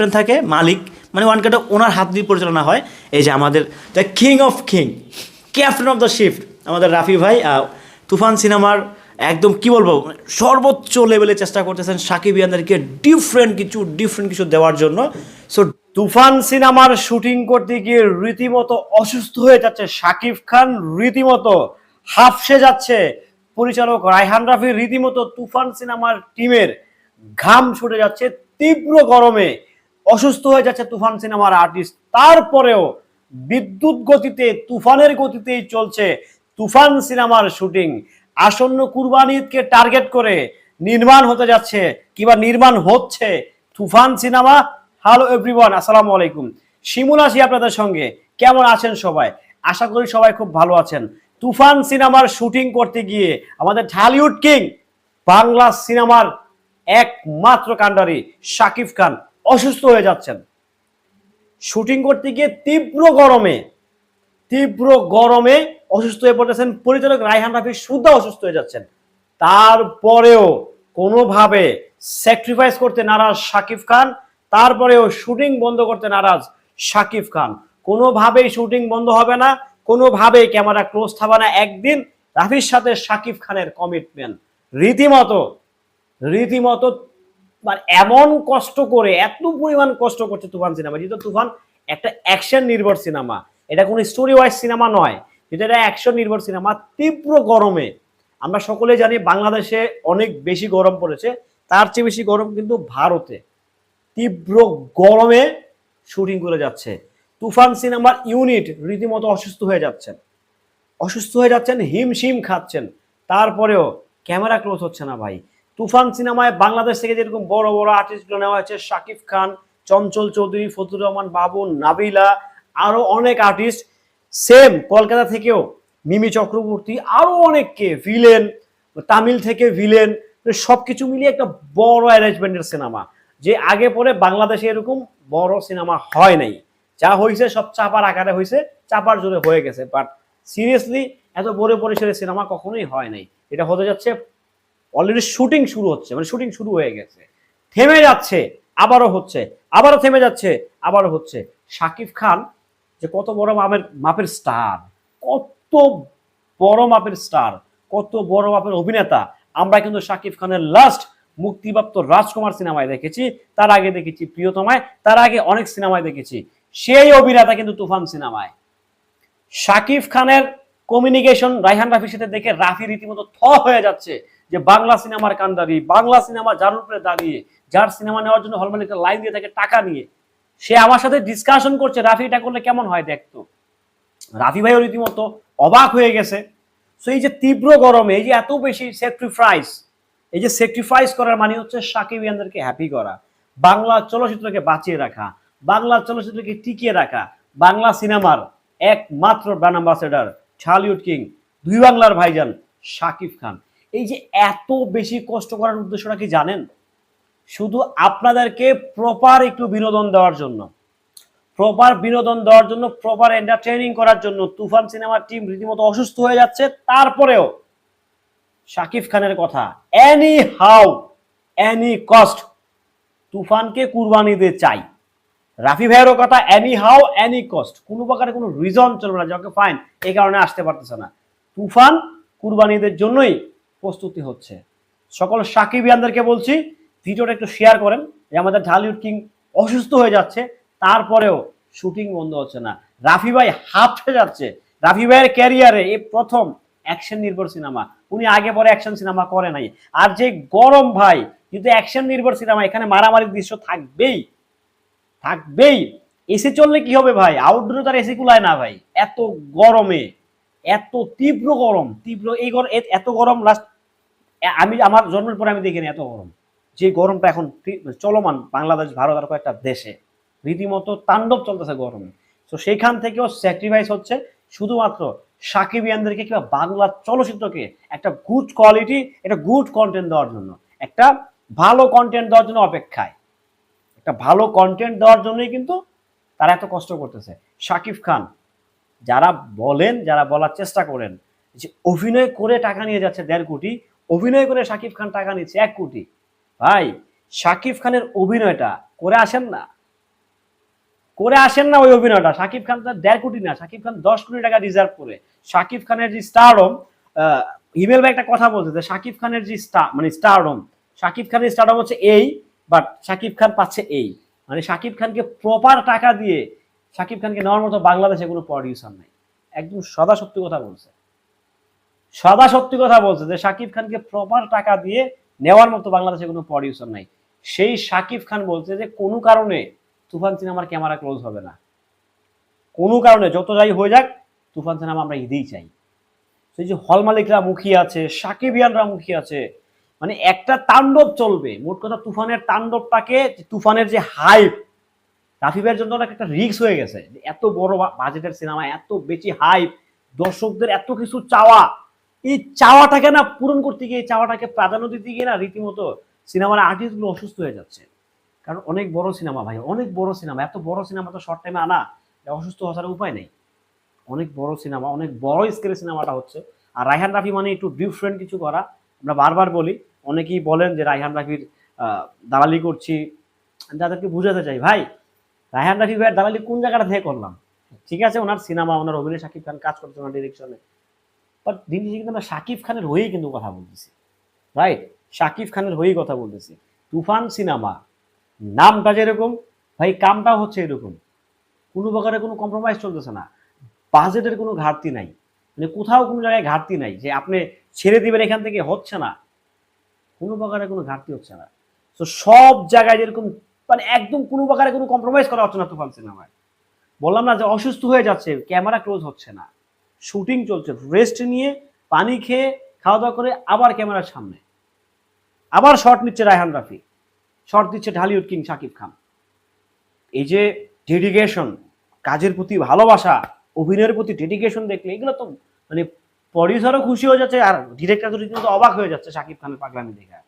Captain থাকে, মালিক মানে one কার্ডে ওনার হাত দিয়ে পরিচালনা হয়। এই যে আমাদের the king of king captain of the shift আমাদের রাফি ভাই তুফান সিনেমার একদম কি বলব সর্বোচ্চ লেভেলে চেষ্টা করতেছেন সাকিব ইয়ানদেরকে ডিফারেন্ট কিছু ডিফারেন্ট কিছু দেওয়ার জন্য। সো তুফান সিনেমার শুটিং করতে গিয়ে রীতিমতো অসুস্থ হয়ে যাচ্ছে শাকিব খান, রীতিমতো হাফসে যাচ্ছে। পরিচালক রায়হান রাফি রীতিমতো তুফান সিনেমার টিমের ঘাম ছুটে যাচ্ছে তীব্র গরমে। অসুস্থ হয়ে যাচ্ছে তুফান সিনেমার আর্টিস্ট তারপরেও বিদ্যুৎ গতিতে, তুফানের গতিতেই চলছে তুফান সিনেমার শুটিং। আসন্ন কুরবানি ঈদকে টার্গেট করে নির্মাণ হতে যাচ্ছে, কিংবা নির্মাণ হচ্ছে তুফান সিনেমা। হ্যালো এভরিওয়ান আসসালামু আলাইকুম। শিমুল আছি আপনাদের সঙ্গে। কেমন আছেন সবাই? আশা করি সবাই খুব ভালো আছেন। তুফান সিনেমার শুটিং করতে গিয়ে আমাদের ঢালিউড কিং, বাংলা সিনেমার একমাত্র কাণ্ডারি শাকিব খান। অসুস্থ হয়ে যাচ্ছেন। শুটিং করতে গিয়ে তীব্র গরমে তীব্র গরমে অসুস্থ হয়ে পড়তেছেন পরিচালক রায়হান রাফি শুদ্ধ অসুস্থ হয়ে যাচ্ছেন। তারপরেও কোনোভাবে স্যাক্রিফাইস করতে নারাজ শাকিব খান, তারপরেও শুটিং বন্ধ করতে নারাজ শাকিব খান। কোনোভাবেই শুটিং বন্ধ হবে না, কোনোভাবেই ক্যামেরা ক্লোজ থাকবে না। একদিন রাফির সাথে শাকিব খানের কমিটমেন্ট রীতিমতো রীতিমতো মানে এমন কষ্ট করে, এত পরিমাণ কষ্ট করছে তুফান সিনেমা, যেহেতু তুফান একটা অ্যাকশন নির্ভর সিনেমা। এটা কোনো স্টোরি ওয়াইজ সিনেমা নয় যেটা এটা অ্যাকশন নির্ভর সিনেমা, তীব্র গরমে। আমরা সকলে জানি বাংলাদেশে অনেক বেশি গরম পড়েছে, তার চেয়ে বেশি গরম কিন্তু ভারতে। তীব্র গরমে শুটিং করে যাচ্ছে। তুফান সিনেমার ইউনিট রীতিমতো অসুস্থ হয়ে যাচ্ছেন। অসুস্থ হয়ে যাচ্ছেন, হিমশিম খাচ্ছেন। তারপরেও ক্যামেরা ক্লোজ হচ্ছে না ভাই। তুফান সিনেমায় বাংলাদেশ থেকে যেরকম বড় বড় আর্টিস্টগুলো নেওয়া হয়েছে, শাকিব খান, চঞ্চল চৌধুরী, ফতুর রহমান বাবু, নাবিলা, আরও অনেক আর্টিস্ট সেম কলকাতা থেকেও মিমি চক্রবর্তী, আরও অনেককে ভিলেন তামিল থেকে ভিলেন সবকিছু মিলিয়ে একটা বড় অ্যারেঞ্জমেন্টের সিনেমা, যে আগে পরে বাংলাদেশে এরকম বড় সিনেমা হয় নাই। যা হয়েছে সব চাপার আকারে হয়েছে চাপার জোরে হয়ে গেছে বাট সিরিয়াসলি এত বড় পরিসরের সিনেমা কখনোই হয় নাই। এটা হতে যাচ্ছে অলরেডি শুটিং শুরু হচ্ছে মানে শুটিং শুরু হয়ে গেছে। থেমে যাচ্ছে, আবারও হচ্ছে, আবারও থেমে যাচ্ছে, আবারও হচ্ছে। শাকিব খান যে কত বড় মাপের মাপের স্টার কত বড় মাপের স্টার কত বড় মাপের অভিনেতা। আমরা কিন্তু শাকিব খানের লাস্ট মুক্তিপ্রাপ্ত রাজকুমার সিনেমায় দেখেছি, তার আগে দেখেছি প্রিয়তমায়, তার আগে অনেক সিনেমায় দেখেছি। সেই অভিনেতা কিন্তু তুফান সিনেমায়। শাকিব খানের কমিউনিকেশন রাইহান রাফির সাথে দেখে রাফি রীতিমতো থ হয়ে যাচ্ছে। যে বাংলা সিনেমার কান কান্দারি বাংলা সিনেমা যার উপরে দাঁড়িয়ে, যার সিনেমা নেওয়ার জন্য হলমান একটা লাইন দিয়ে থাকে, টাকা নিয়ে। সে আমার সাথে ডিসকাশন করছে, রাফি, এটা করলে কেমন হয় দেখতো রাফি ভাইও রীতিমতো অবাক হয়ে গেছে। সো এই যে তীব্র গরমে, এই যে এত বেশি স্যাক্রিফাইস এই যে স্যাক্রিফাইস করার মানে হচ্ছে সাকিব ইয়ানদেরকে হ্যাপি করা, বাংলা চলচ্চিত্রকে বাঁচিয়ে রাখা, বাংলা চলচ্চিত্রকে টিকিয়ে রাখা, বাংলা সিনেমার একমাত্র ব্র্যান্ড অ্যাম্বাসেডার ঢালিউড কিং দুই বাংলার ভাইজান শাকিব খান। এই যে এত বেশি কষ্ট করার উদ্দেশ্যটা কি জানেন? শুধু আপনাদেরকে প্রপার একটু বিনোদন দেওয়ার জন্য। প্রপার বিনোদন দেওয়ার জন্য প্রপার এন্টারটেইনিং করার জন্য তুফান সিনেমার টিম রীতিমতো অসুস্থ হয়ে যাচ্ছে। তারপরেও শাকিব খানের কথা এনি হাউ এনি কস্ট তুফানকে কুরবানি দিতে চাই। রাফি ভাইয়েরও কথা এনি হাউ এনি কস্ট কোনো প্রকারের কোনো রিজন চলবে না, যাকে ফাইন এই কারণে আসতে পারতেছে না। তুফান কুরবানিদের জন্যই প্রস্তুতি হচ্ছে। সকল সাকিব ইয়ানদেরকে বলছি, ভিডিওটা একটু শেয়ার করেন। যে আমাদের ঢালিউড কিং অসুস্থ হয়ে যাচ্ছে, তারপরেও শুটিং বন্ধ হচ্ছে না। রাফি ভাই হাফে যাচ্ছে। রাফি ভাইয়ের ক্যারিয়ারে এই প্রথম অ্যাকশন নির্ভর সিনেমা উনি আগে পরে অ্যাকশন সিনেমা করে নাই। আর যে গরম ভাই, কিন্তু অ্যাকশন নির্ভর সিনেমা এখানে মারামারির দৃশ্য থাকবেই। থাকবেই। এসি চললে কি হবে ভাই? আউটডোরে তার এসি কুলায় না ভাই। এত গরমে, এত তীব্র গরম, তীব্র এই গরম এত গরম লাস্ট আমি, আমার জন্মের পরে আমি দেখিনি এত গরম। যে গরমটা এখন চলমান বাংলাদেশ, ভারত আর কয়েকটা দেশে। রীতিমতো তাণ্ডব চলতেছে গরমে। তো সেইখান থেকেও স্যাক্রিফাইস হচ্ছে শুধুমাত্র সাকিব ইয়ানদেরকে কিংবা বাংলা চলচ্চিত্রকে একটা গুড কোয়ালিটি একটা গুড কন্টেন্ট দেওয়ার জন্য। একটা ভালো কন্টেন্ট দেওয়ার জন্য অপেক্ষায়। একটা ভালো কন্টেন্ট দেওয়ার জন্যই কিন্তু তারা এত কষ্ট করতেছে। শাকিব খান, যারা বলেন, যারা বলার চেষ্টা করেন, যে অভিনয় করে টাকা নিয়ে যাচ্ছে দেড় কোটি অভিনয় করে শাকিব খান টাকা নিচ্ছে এক কোটি। ভাই, শাকিব খানের অভিনয়টা, করে আসেন না। করে আসেন না ওই অভিনয়টা। শাকিব খান তার দেড় কোটি না, শাকিব খান দশ কোটি টাকা রিজার্ভ করে। শাকিব খানের যে স্টারডম হিমেল ভাই একটা কথা বলছে যে শাকিব খানের যে স্টার মানে স্টারডম শাকিব খানের স্টারডম হচ্ছে এই বাট শাকিব খান পাচ্ছে এই। মানে শাকিব খানকে প্রপার টাকা দিয়ে, শাকিব খানকে নেওয়ার মতো বাংলাদেশে কোনো প্রডিউসার নাই। একদম সদা সত্যি কথা বলছে। সদা সত্যি কথা বলছে যে শাকিব খানকে প্রপার টাকা দিয়ে নেওয়ার মতো বাংলাদেশে কোনো প্রডিউসার নাই। সেই সাকিব খান বলছে যে কোনো কারণে তুফান সিনেমার ক্যামেরা ক্লোজ হবে না। কোনো কারণে, যত যাই হয়ে যাক, তুফান সিনেমা আমরা ঈদেই চাই। সেই যে হল মালিকরা মুখী আছে, সাকিবিয়ানরা মুখী আছে মানে একটা তাণ্ডব চলবে। মোট কথা তুফানের তাণ্ডবটাকে তুফানের যে হাইপ রাফিবের জন্য একটা রিস্ক হয়ে গেছে। এত বড় বাজেটের সিনেমা, এত বেশি হাইপ দর্শকদের এত কিছু চাওয়া এই চাওয়াটাকে না পূরণ করতে গিয়ে চাওয়াটাকে প্রাধান্য দিতে গিয়ে না রীতিমতো সিনেমার আর্টিস্টগুলো অসুস্থ হয়ে যাচ্ছে। কারণ অনেক বড় সিনেমা ভাই, অনেক বড় সিনেমা, এত বড় সিনেমা তো শর্ট টাইমে আনা অসুস্থ হওয়ার উপায় নেই। অনেক বড় সিনেমা, অনেক বড় স্কেলের সিনেমাটা হচ্ছে। আর রায়হান রাফি মানে একটু ডিফারেন্ট কিছু করা, আমরা বারবার বলি, অনেকেই বলেন যে রায়হান রাফির দালালি করছি। আমি তাদেরকে বুঝাতে চাই, ভাই, রায়হান রাফি ভাইয়ের দালালি কোন জায়গাটা থেকে করলাম? ঠিক আছে, ওনার সিনেমা, ওনার অভিনয় শাকিব খান কাজ করছে, ওনার ডিরেকশনে বাট দিন শেষে কিন্তু আমরা শাকিব খানের হয়েই কিন্তু কথা বলতেছি। রাইট শাকিব খানের হয়েই কথা বলতেছি। তুফান সিনেমা, নামটা যেরকম, ভাই কামটাও হচ্ছে এরকম। কোনো প্রকারে কোনো কম্প্রোমাইজ চলতেছে না। বাজেটের কোনো ঘাটতি নাই। মানে কোথাও কোনো জায়গায় ঘাটতি নাই যে আপনি ছেড়ে দিবেন এখান থেকে, হচ্ছে না। কোনো প্রকারে কোনো ঘাটতি হচ্ছে না। তো সব জায়গায় যেরকম মানে একদম কোনো প্রকারে কোনো কম্প্রোমাইজ করা হচ্ছে না তুফান সিনেমায়। বললাম না যে অসুস্থ হয়ে যাচ্ছে, ক্যামেরা ক্লোজ হচ্ছে না। শুটিং চলছে। রেস্ট নিয়ে পানি খেয়ে খাওয়া দাওয়া করে আবার ক্যামেরার সামনে। আবার শট নিচ্ছে রায়হান রাফি। শট দিচ্ছে ঢালিউড কিং শাকিব খান। এই যে ডেডিকেশন কাজের প্রতি ভালোবাসা, অভিনয়ের প্রতি ডেডিকেশন দেখলে এগুলো তো মানে প্রডিউসারও খুশি হয়ে যাচ্ছে আর ডিরেক্টর তো রীতিমতো অবাক হয়ে যাচ্ছে শাকিব খানের পাগলামি দেখে।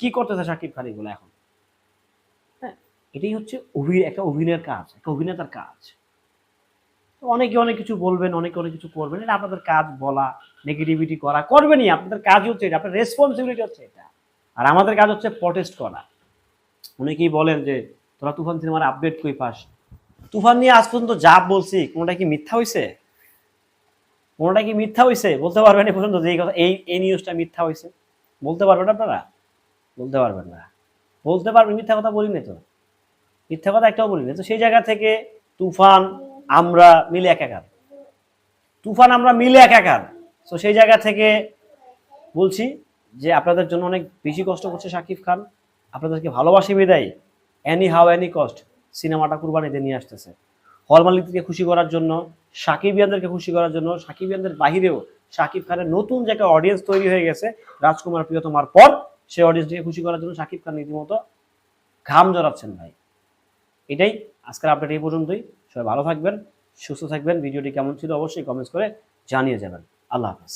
কি করতেছে শাকিব খান এগুলো এখন? হ্যাঁ এটাই হচ্ছে অভি একটা অভিনয়ের কাজ, একটা অভিনেতার কাজ। অনেকে অনেক কিছু বলবেন, অনেকে অনেক কিছু করবেন। এটা আপনাদের কাজ বলা নেগেটিভিটি করা করবেনই। আপনাদের কাজ হচ্ছে এটা। আপনার রেসপন্সিবিলিটি হচ্ছে এটা। আর আমাদের কাজ হচ্ছে প্রটেস্ট করা। অনেকেই বলেন যে, তোরা তুফান সিনেমার আপডেট কই পাস? তুফান নিয়ে আজ পর্যন্ত যা বলছি কোনোটা কি মিথ্যা হয়েছে কোনোটা কি মিথ্যা হয়েছে বলতে পারবেন এই পর্যন্ত যে কথা এই এই নিউজটা মিথ্যা হয়েছে বলতে পারবেন আপনারা? বলতে পারবেন না। বলতে পারবেন, মিথ্যা কথা বলিনি তো। মিথ্যা কথা একটাও বলিনি। তো সেই জায়গা থেকে তুফান আমরা মিলে একাকার। তুফান আমরা মিলে একাকার। তো সেই জায়গা থেকে বলছি যে আপনাদের জন্য অনেক বেশি কষ্ট করছে শাকিব খান। আপনাদেরকে ভালোবাসি বিদায়। অ্যানি হাউ অ্যানি কস্ট সিনেমাটা কুরবানিতে নিয়ে আসতেছে। হল মালিকদেরকে খুশি করার জন্য, সাকিবিয়ানদেরকে খুশি করার জন্য, সাকিবিয়ানদের বাহিরেও শাকিব খানের নতুন জায়গায় অডিয়েন্স তৈরি হয়ে গেছে, রাজকুমার প্রিয়তমার পর সেই অডিয়েন্সটিকে খুশি করার জন্য শাকিব খান রীতিমতো ঘাম জড়াচ্ছেন ভাই। এটাই আজকের আপডেট এই পর্যন্তই। সবাই ভালো থাকবেন, সুস্থ থাকবেন। ভিডিওটি কেমন ছিল অবশ্যই কমেন্টস করে জানিয়ে যাবেন। আল্লাহ হাফেজ।